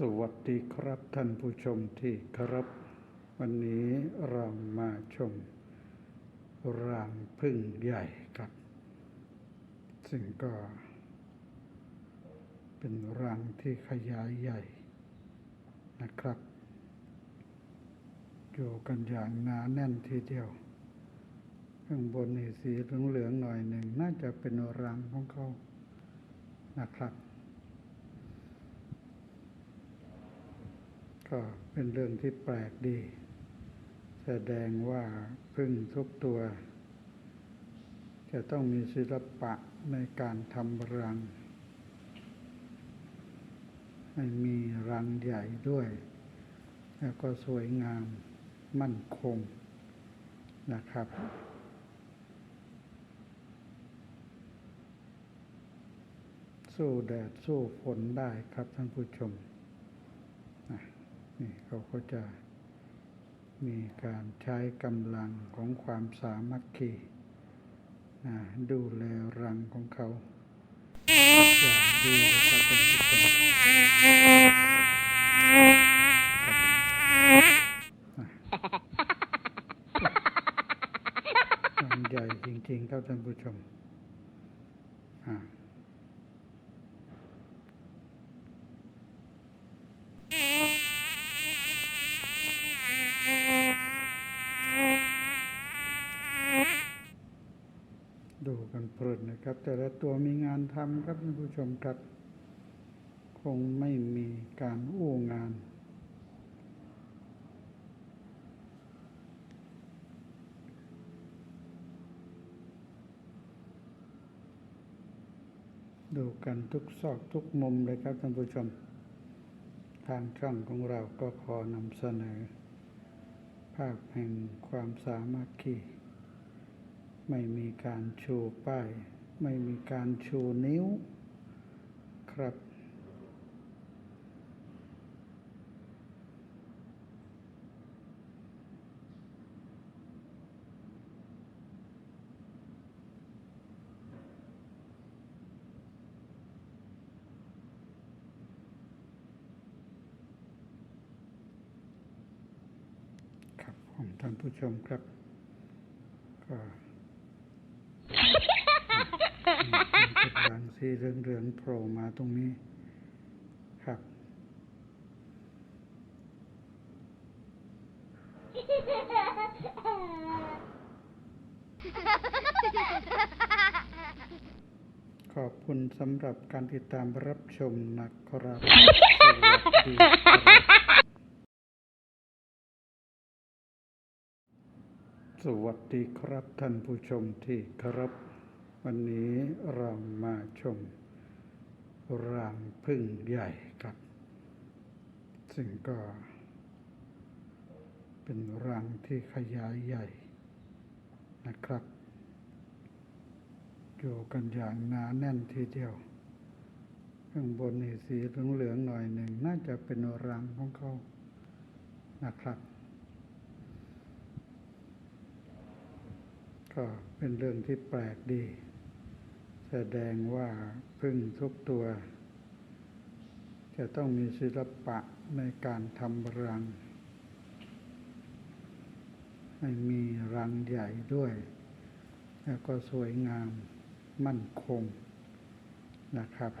สวัสดีครับท่านผู้ชมที่เคารพวันนี้เรามาชมรังพึ่งใหญ่ครับ ซึ่งก็ เป็นรังที่ขยายใหญ่นะครับ อยู่กันอย่างหนาแน่นทีเดียว ข้างบนนี่สีเหลืองๆหน่อยหนึ่ง น่าจะเป็นรังของเขานะครับ ก็เป็นเรื่องที่แปลกดี แสดงว่าพึ่งทุกตัว จะต้องมีศิลปะในการทำรัง ให้มีรังใหญ่ด้วย แล้วก็สวยงามมั่นคงนะครับสู้แดดสู้ฝนได้ครับท่านผู้ชม นี่เขาก็จะมีการใช้กำลังของความสามัคคีนะดูแลรังของเขาอย่างดีนะครับท่านผู้ชมครับนะรังใหญ่จริงๆครับท่านผู้ชมอ่า ดูกัน เพลินนะครับ แต่ละตัวมีงานทำครับท่านผู้ชมครับ คงไม่มีการอู้งานดูกันทุกซอกทุกมุมเลยครับท่านผู้ชม ทางช่องของเราก็ขอนำเสนอ ภาพแห่งความสามัคคี ไม่มีการชูป้าย ไม่มีการชูนิ้ว ครับ ครับของท่านผู้ชมครับก็ เป็นรังสีเหลืองๆโผล่มาตรงนี้ครับ ขอบคุณสำหรับการติดตามรับชมนะครับสวัสดีครับสวัสดีครับท่านผู้ชมที่เคารพ วันนี้เรามาชมรังพึ่งใหญ่ครับ ซึ่งก็เป็นรังที่ขยายใหญ่นะครับ อยู่กันอย่างหนาแน่นทีเดียว ข้างบนนี่สีเหลืองๆหน่อยหนึ่ง น่าจะเป็นรังของเขานะครับ ก็เป็นเรื่องที่แปลกดี แสดงว่าพึ่งทุกตัว จะต้องมีศิลปะในการทำรัง ให้มีรังใหญ่ด้วย แล้วก็สวยงามมั่นคงนะครับ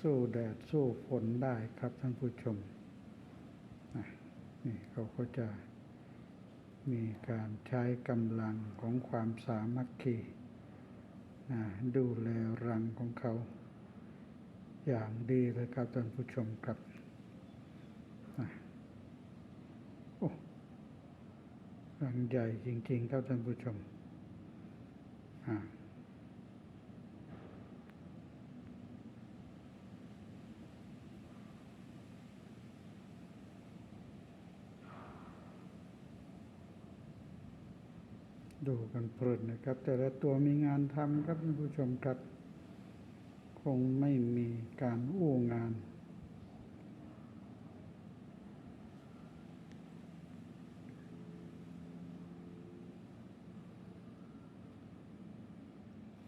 สู้แดดสู้ฝนได้ครับท่านผู้ชมนี่เขาก็จะ มีการใช้กำลังของความสามัคคีดูแลรังของเขา อย่างดีเลยครับท่านผู้ชมครับโอ้รังใหญ่จริงๆครับท่านผู้ชมอ่า ดูกันเพลินนะครับ แต่ละตัวมีงานทำครับท่านผู้ชมครับ คงไม่มีการอู้งาน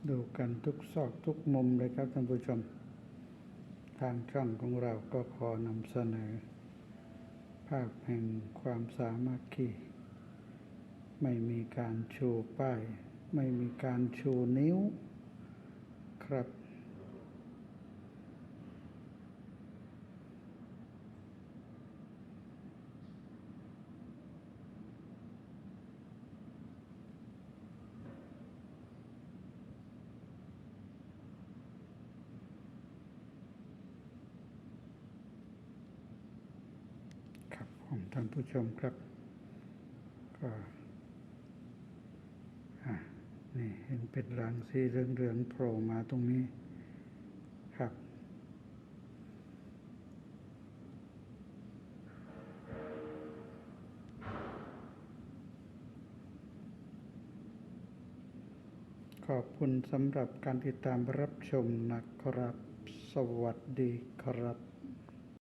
ดูกันทุกซอกทุกมุมเลยครับท่านผู้ชม ทางช่องของเราก็ขอนำเสนอ ภาพแห่งความสามัคคี ไม่มีการชูป้าย ไม่มีการชูนิ้วครับครับของท่านผู้ชมครับก็ นี่เห็นเป็นรังสีเหลืองๆโผล่มาตรงนี้ครับ ขอบคุณสำหรับการติดตามรับชมนะครับ สวัสดีครับ